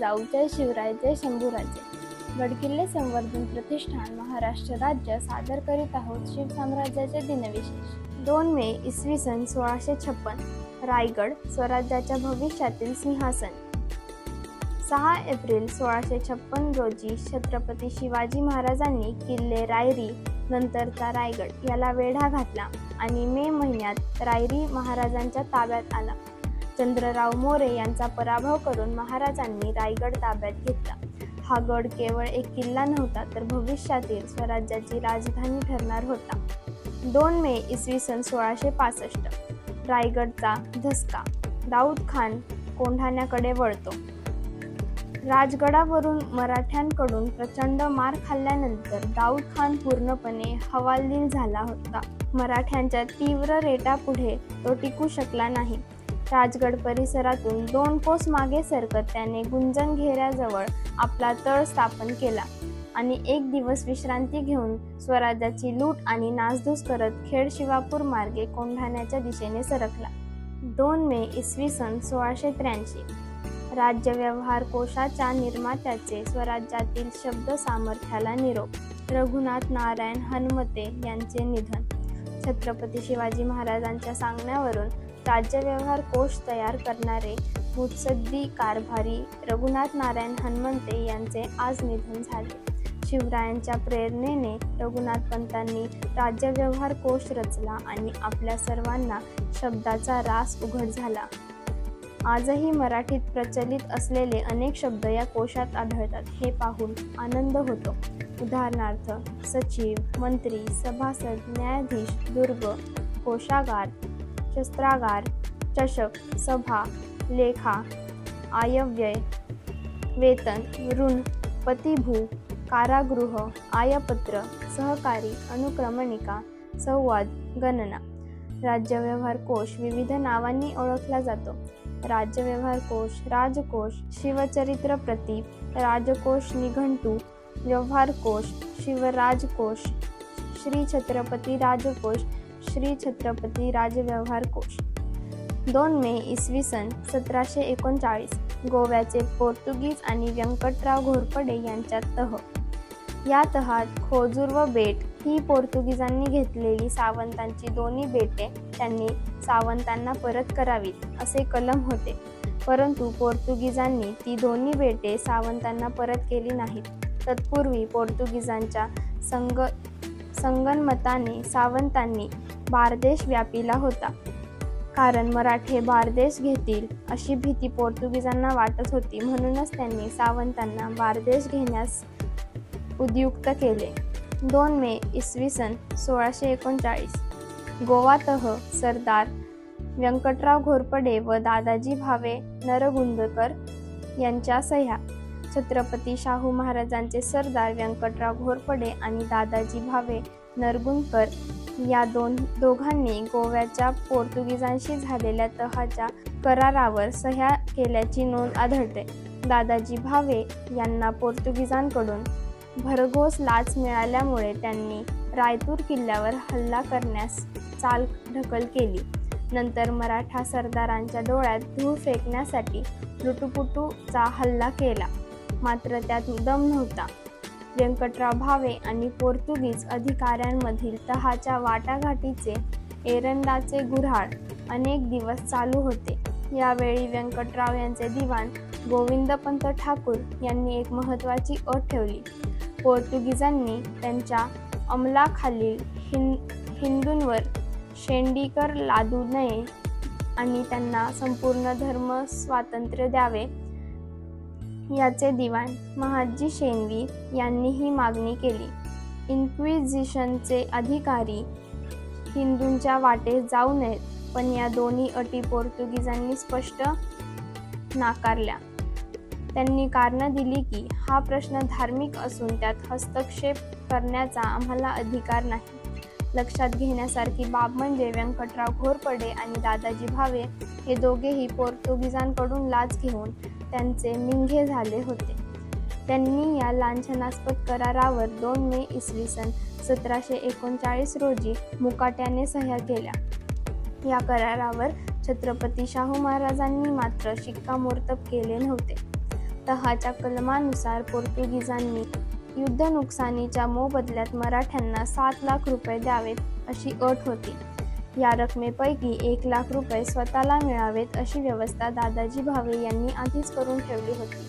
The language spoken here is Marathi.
जाऊचे जिजाऊ जय शिवराय जय शंभूराजे. गडकिल्ले संवर्धन प्रतिष्ठान महाराष्ट्र राज्य सादर करीत आहोत शिव साम्राज्याचे दिनविशेष. दोन मे इसवी सन सोळाशे छप्पन रायगड स्वराज्याच्या भविष्यातील सिंहासन. सहा एप्रिल सोळाशे छप्पन रोजी छत्रपती शिवाजी महाराजांनी किल्ले रायरी नंतरचा रायगड याला वेढा घातला आणि मे महिन्यात रायरी महाराजांच्या ताब्यात आला. चंद्रराव मोरे यांचा पराभव करून महाराजांनी रायगड ताब्यात घेतला. हा गड केवळ एक किल्ला नव्हता तर भविष्यातील स्वराज्याची राजधानी ठरणार होता. दोन मे इसवी सन सोळाशे पासष्ट. रायगडचा धसका. दाऊद खान कोंढाण्याकडे वळतो. राजगडावरून मराठ्यांकडून प्रचंड मार खाल्ल्यानंतर दाऊद खान पूर्णपणे हवालदिल झाला होता. मराठ्यांच्या तीव्र रेटापुढे तो टिकू शकला नाही. राजगड परिसरातून दोन कोस मागे सरकत त्याने गुंजन घेऱ्याजवळ आपला तळ स्थापन केला आणि एक दिवस विश्रांती घेऊन स्वराज्याची लूट आणि नासधूस करत खेड शिवापूर मार्गे कोंढाण्याच्या दिशेने सरकला. दोन मे इसवी सन सोळाशे त्र्याऐंशी. राज्य व्यवहार कोशाच्या निर्मात्याचे स्वराज्यातील शब्द सामर्थ्याला निरोप. रघुनाथ नारायण हनुमते यांचे निधन. छत्रपती शिवाजी महाराजांच्या सांगण्यावरून राज्य व्यवहार कोश तयार करणारे मुत्सद्दी कारभारी रघुनाथ नारायण हनुमंते यांचे आज निधन झाले. शिवरायांच्या प्रेरणेने रघुनाथ पंतांनी राज्य व्यवहार कोश रचला आणि आपल्या सर्वांना शब्दाचा रास उघड झाला. आजही मराठीत प्रचलित असलेले अनेक शब्द या कोशात आढळतात. हे पाहून आनंद होतो. उदाहरणार्थ सचिव मंत्री सभासद न्यायाधीश दुर्ग कोशागार शस्त्रागार चषक सभा लेखा आयव्यय वेतन ऋण पतिभू कारागृह आयपत्र सहकारी अनुक्रमणिका संवाद गणना. राज्य व्यवहार कोश विविध नावांनी ओळखला जातो. राज्य व्यवहार कोश राजकोश शिवचरित्र प्रती राजकोश निघंटू व्यवहार कोश शिवराजकोश श्री छत्रपती राजकोश श्री छत्रपती राजव्यवहार कोश दोन मे इसवी सन सतराशे एकोणचाळीस गोव्याचे पोर्तुगीज आणि व्यंकटराव घोरपडे यांच्यात तह. या तहात खोजूर व बेट ही पोर्तुगीजांनी घेतलेली सावंतांची दोन्ही बेटे त्यांनी सावंतांना परत करावीत असे कलम होते. परंतु पोर्तुगीजांनी ती दोन्ही बेटे सावंतांना परत केली नाहीत. तत्पूर्वी पोर्तुगीजांच्या संग संगनमताने सावंतांनी बारदेश व्यापीला होता. कारण मराठे बारदेश घेतील अशी भीती पोर्तुगीजांना वाटत होती. म्हणूनच त्यांनी सावंतांना बारदेश घेण्यास उद्युक्त केले. दोन मे इसवी सन सोळाशे एकोणचाळीस. गोवातह सरदार व्यंकटराव घोरपडे व दादाजी भावे नरगुंदकर यांच्या सह्या. छत्रपती शाहू महाराजांचे सरदार व्यंकटराव घोरपडे आणि दादाजी भावे नरगुंदकर या दोन दोघांनी गोव्याच्या पोर्तुगीजांशी झालेल्या तहाच्या करारावर सह्या केल्याची नोंद आढळते. दादाजी भावे यांना पोर्तुगीजांकडून भरघोस लाच मिळाल्यामुळे त्यांनी रायतूर किल्ल्यावर हल्ला करण्यास चाल ढकल केली. नंतर मराठा सरदारांच्या डोळ्यात धूळ फेकण्यासाठी लुटुपुटूचा हल्ला केला. मात्र त्यात दम नव्हता. व्यंकटराव भावे आणि पोर्तुगीज अधिकाऱ्यांमधील तहाच्या वाटाघाटीचे एरंडाचे गुऱ्हाळ अनेक दिवस चालू होते. यावेळी व्यंकटराव यांचे दिवाण गोविंदपंत ठाकूर यांनी एक महत्त्वाची अट ठेवली. पोर्तुगीजांनी त्यांच्या अंमलाखालील हिं हिंदूंवर शेंडीकर लादू नये आणि त्यांना संपूर्ण धर्म स्वातंत्र्य द्यावे. याचे दिवाण महाजी शेनवी यांनी ही मागणी केली. इन्क्विझिशनचे अधिकारी हिंदूंच्या वाटेस जाऊ नयेत पण या दोन्ही अटी पोर्तुगीजांनी स्पष्ट नाकारल्या. त्यांनी कारणं दिली की हा प्रश्न धार्मिक असून त्यात हस्तक्षेप करण्याचा आम्हाला अधिकार नाही. लक्षात घेण्यासारखी बाब म्हणजे व्यंकटराव घोरपडे आणि दादाजी भावे हे दोघेही पोर्तुगीजांकडून लाच घेऊन त्यांचे मिंघे झाले होते. त्यांनी या लांछनास्पद करारावर दोन मे इसवी सन सतराशे एकोणचाळीस रोजी मुकाट्याने सह्या केल्या. या करारावर छत्रपती शाहू महाराजांनी मात्र शिक्कामोर्तब केले नव्हते. तहाच्या कलमानुसार पोर्तुगीजांनी युद्ध नुकसानीच्या मोबदल्यात मराठ्यांना सात लाख रुपये द्यावेत अशी अट होती. या रकमेपैकी एक लाख रुपये स्वतःला मिळावेत अशी व्यवस्था दादाजी भावे यांनी आधीच करून ठेवली होती.